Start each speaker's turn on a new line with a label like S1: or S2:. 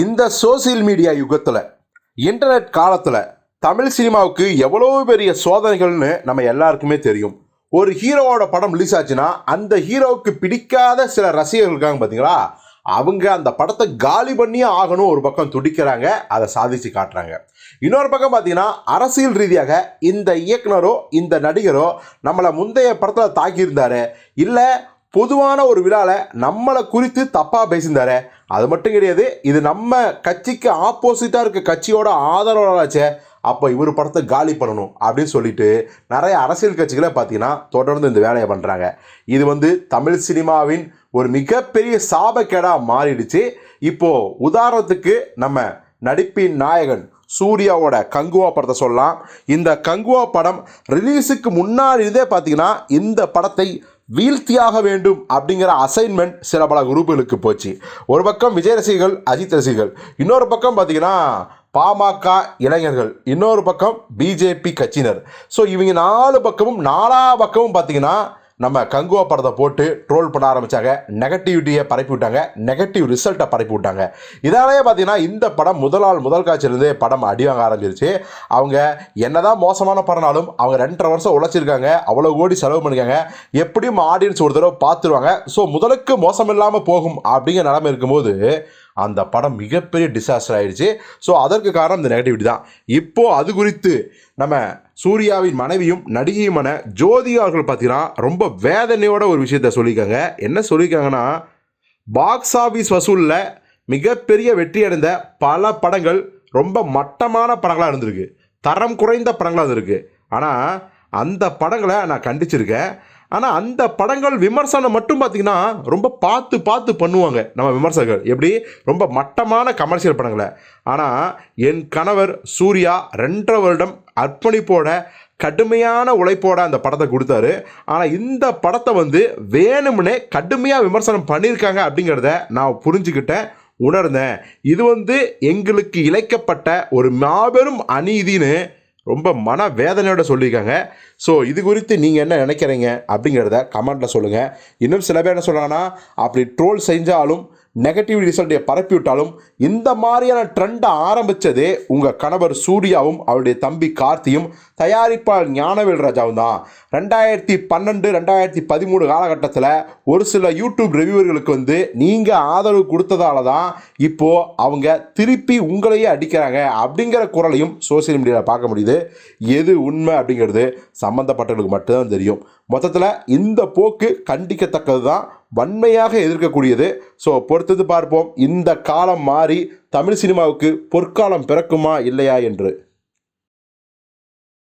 S1: இந்த social media யுகத்தில் internet காலத்தில் தமிழ் சினிமாவுக்கு எவ்வளோ பெரிய சோதனைகள்னு நம்ம எல்லாருக்குமே தெரியும். ஒரு ஹீரோவோட படம் ரிலீஸ் ஆச்சுன்னா அந்த ஹீரோவுக்கு பிடிக்காத சில ரசிகர்கள் இருக்காங்க பார்த்தீங்களா அவங்க அந்த படத்தை காலி பண்ணியே ஆகணும் ஒரு பக்கம் துடிக்கிறாங்க அதை சாதிச்சு காட்டுறாங்க. இன்னொரு பக்கம் பார்த்தீங்கன்னா அரசியல் ரீதியாக இந்த இயக்குனரோ இந்த நடிகரோ நம்மளை முந்தைய படத்தில் தாக்கியிருந்தாரு. இல்லை பொதுவான ஒரு விழாவில் நம்மளை குறித்து தப்பாக பேசியிருந்தாரு. அது மட்டும் கிடையாது இது நம்ம கட்சிக்கு ஆப்போசிட்டாக இருக்க கட்சியோட ஆதரவாளாச்சே அப்போ இவர் படத்தை காலி பண்ணணும் அப்படின்னு சொல்லிட்டு நிறைய அரசியல் கட்சிகளை பார்த்தீங்கன்னா தொடர்ந்து இந்த வேலையை பண்ணுறாங்க இது வந்து தமிழ் சினிமாவின் ஒரு மிகப்பெரிய சாபக்கேடாக மாறிடுச்சு. இப்போது உதாரணத்துக்கு நம்ம நடிப்பின் நாயகன் சூர்யாவோட கங்குவா படத்தை சொல்லலாம். இந்த கங்குவா படம் ரிலீஸுக்கு முன்னாடி இருந்தே பார்த்தீங்கன்னா இந்த படத்தை வீழ்த்தியாக வேண்டும் அப்படிங்கிற அசைன்மெண்ட் சில பல குரூப்புகளுக்கு போச்சு. ஒரு பக்கம் விஜய் ரசிகர்கள் அஜித் ரசிகர்கள். இன்னொரு பக்கம் பார்த்தீங்கன்னா பாமக இளைஞர்கள். இன்னொரு பக்கம் பிஜேபி கட்சியினர். ஸோ இவங்க நாலு பக்கமும் நாலா பக்கமும் பார்த்தீங்கன்னா நம்ம கங்குவா படத்தை போட்டு ட்ரோல் பண்ண ஆரம்பித்தாங்க நெகட்டிவிட்டியை பரப்பி விட்டாங்க. நெகட்டிவ் ரிசல்ட்டை பரப்பி விட்டாங்க. இதாலேயே பார்த்தீங்கன்னா இந்த படம் முதல் நாள் முதல் காட்சியிலேருந்தே படம் அடி வாங்க ஆரம்பிச்சிருச்சு. அவங்க என்னதான் மோசமான படம்னாலும் அவங்க ரெண்டரை வருஷம் உழைச்சிருக்காங்க. அவ்வளோ கோடி செலவு பண்ணிருக்காங்க. எப்படியும் ஆடியன்ஸ் ஒரு தடவை பார்த்துருவாங்க. ஸோ முதலுக்கு மோசம் இல்லாமல் போகும் அப்படிங்கிற நிலைமை இருக்கும்போது அந்த படம் மிகப்பெரிய டிசாஸ்டர் ஆயிடுச்சு. ஸோ அதற்கு காரணம் இந்த நெகட்டிவிட்டி தான். இப்போ அது குறித்து நம்ம சூர்யாவின் மனைவியும் நடிகையுமான ஜோதி அவர்கள் பார்த்தீங்கன்னா ரொம்ப வேதனையோட ஒரு விஷயத்த சொல்லியிருக்காங்க. என்ன சொல்லியிருக்காங்கன்னா பாக்ஸ் ஆஃபீஸ் வசூலில் மிகப்பெரிய வெற்றி அடைந்த பல படங்கள் ரொம்ப மட்டமான படங்களாக இருந்திருக்கு. தரம் குறைந்த படங்களாக இருந்திருக்கு. ஆனால் அந்த படங்களை நான் கண்டிச்சிருக்கேன். ஆனால் அந்த படங்கள் விமர்சனம் மட்டும் பார்த்திங்கன்னா ரொம்ப பார்த்து பார்த்து பண்ணுவாங்க நம்ம விமர்சகர்கள். எப்படி? ரொம்ப மட்டமான கமர்ஷியல் படங்களை. ஆனால் என் கணவர் சூர்யா ரெண்டரை வருடம் அர்ப்பணிப்போட கடுமையான உழைப்போட அந்த படத்தை கொடுத்தாரு. ஆனால் இந்த படத்தை வந்து வேணும்னே கடுமையாக விமர்சனம் பண்ணியிருக்காங்க அப்படிங்கிறத நான் புரிஞ்சுக்கிட்டேன் உணர்ந்தேன். இது வந்து எங்களுக்கு இழைக்கப்பட்ட ஒரு மாபெரும் அநீதின்னு ரொம்ப மன வேதனையோட சொல்லியிருக்காங்க. ஸோ இது குறித்து நீங்கள் என்ன நினைக்கிறீங்க அப்படிங்கிறத கமெண்ட்டில் சொல்லுங்கள் இன்னும் சில பேர் என்ன சொல்கிறாங்கன்னா அப்படி ட்ரோல் செஞ்சாலும் நெகட்டிவ் ரிசல்ட்டை பரப்பி விட்டாலும் இந்த மாதிரியான ட்ரெண்டை ஆரம்பித்ததே உங்கள் கணவர் சூர்யாவும் அவருடைய தம்பி கார்த்தியும் தயாரிப்பாளர் ஞானவேல் ராஜாவும் தான். ரெண்டாயிரத்தி பன்னெண்டு ரெண்டாயிரத்தி பதிமூணு காலகட்டத்தில் ஒரு சில யூடியூப் ரிவியூவர்களுக்கு வந்து நீங்கள் ஆதரவு கொடுத்ததால தான் இப்போது அவங்க திருப்பி உங்களையே அடிக்கிறாங்க அப்படிங்கிற குரலையும் சோசியல் மீடியாவில் பார்க்க முடியுது. எது உண்மை அப்படிங்கிறது சம்மந்தப்பட்டவர்களுக்கு மட்டும்தான் தெரியும். மொத்தத்தில் இந்த போக்கு கண்டிக்கத்தக்கது தான் வன்மையாக எதிர்க்கக்கூடியது. ஸோ பொறுத்தது பார்ப்போம். இந்த காலம் மாறி தமிழ் சினிமாவுக்கு பொற்காலம் பிறக்குமா இல்லையா என்று.